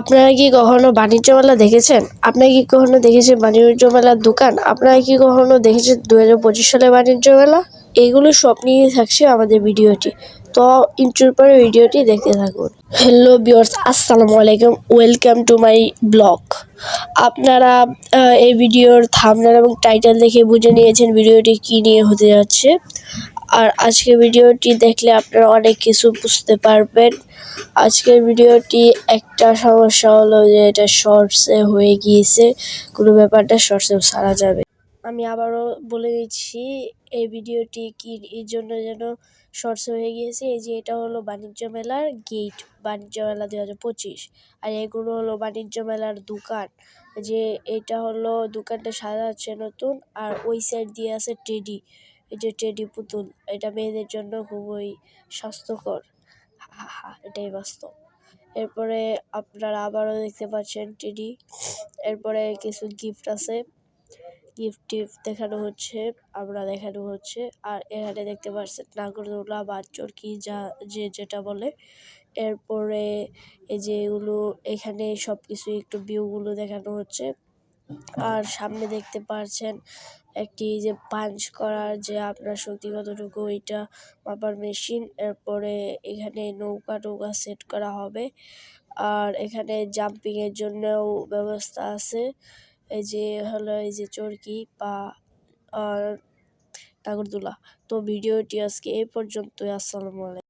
আপনারা কি কখনো বাণিজ্য মেলা দেখেছেন? আপনারা কি কখনো দেখেছেন বাণিজ্য মেলার দোকান? আপনারা কি কখনো দেখেছেন দু হাজার পঁচিশ সালে বাণিজ্য মেলা? এগুলো সব নিয়ে থাকছে আমাদের ভিডিওটি। তো ইন্টুর পরে ভিডিওটি দেখতে থাকুন। হ্যালো বিয়ার্স আসসালামু আলাইকুম। ওয়েলকাম টু মাই ব্লগ আপনারা এই ভিডিওর থামনার এবং টাইটেল দেখে বুঝে নিয়েছেন ভিডিওটি কি নিয়ে হতে যাচ্ছে। আর আজকের ভিডিওটি দেখলে আপনারা অনেক কিছু বুঝতে পারবেন। আজকের ভিডিওটি একটা সমস্যা হলো যে এটা শর্টসে হয়ে গিয়েছে। কোনো ব্যাপারটা শর্টসে সারা যাবে। আমি আবারও বলে দিচ্ছি, এই ভিডিওটি কি এই জন্য যেন শর্টস হয়ে গিয়েছে? এই যে এটা হলো বাণিজ্য মেলার গেট বাণিজ্য মেলা দু হাজার পঁচিশ। আর এগুলো হলো বাণিজ্য মেলার দোকান। যে এটা হলো দোকানটা সাজা হচ্ছে নতুন, আর ওই সাইড দিয়ে আছে টেডি। এই যে টেডি পুতুল, এটা মেয়েদের জন্য খুবই স্বাস্থ্যকর। হা হা, এটাই বাস্তব। এরপরে আপনারা আবারও দেখতে পাচ্ছেন টেডি। এরপরে কিছু গিফট আছে। গিফট টিফট দেখানো হচ্ছে, আমরা দেখানো হচ্ছে। আর এখানে দেখতে পাচ্ছেন নাগরদোলা বা চরকি যা, যে যেটা বলে। এরপরে এই যে এগুলো, এখানে সব কিছু একটু ভিউগুলো দেখানো হচ্ছে। আর সামনে দেখতে পারছেন একটি যে পাঞ্চ করার যে আপনার শক্তি কতটুকু ওইটা মাপার মেশিন। এরপরে এখানে নৌকা টৌকা সেট করা হবে। আর এখানে জাম্পিং এর জন্যও ব্যবস্থা আছে। এই যে হলো এই যে চরকি পা আর নাগরদোলা তো ভিডিওটি আজকে এই পর্যন্তই, আসসালামু আলাইকুম।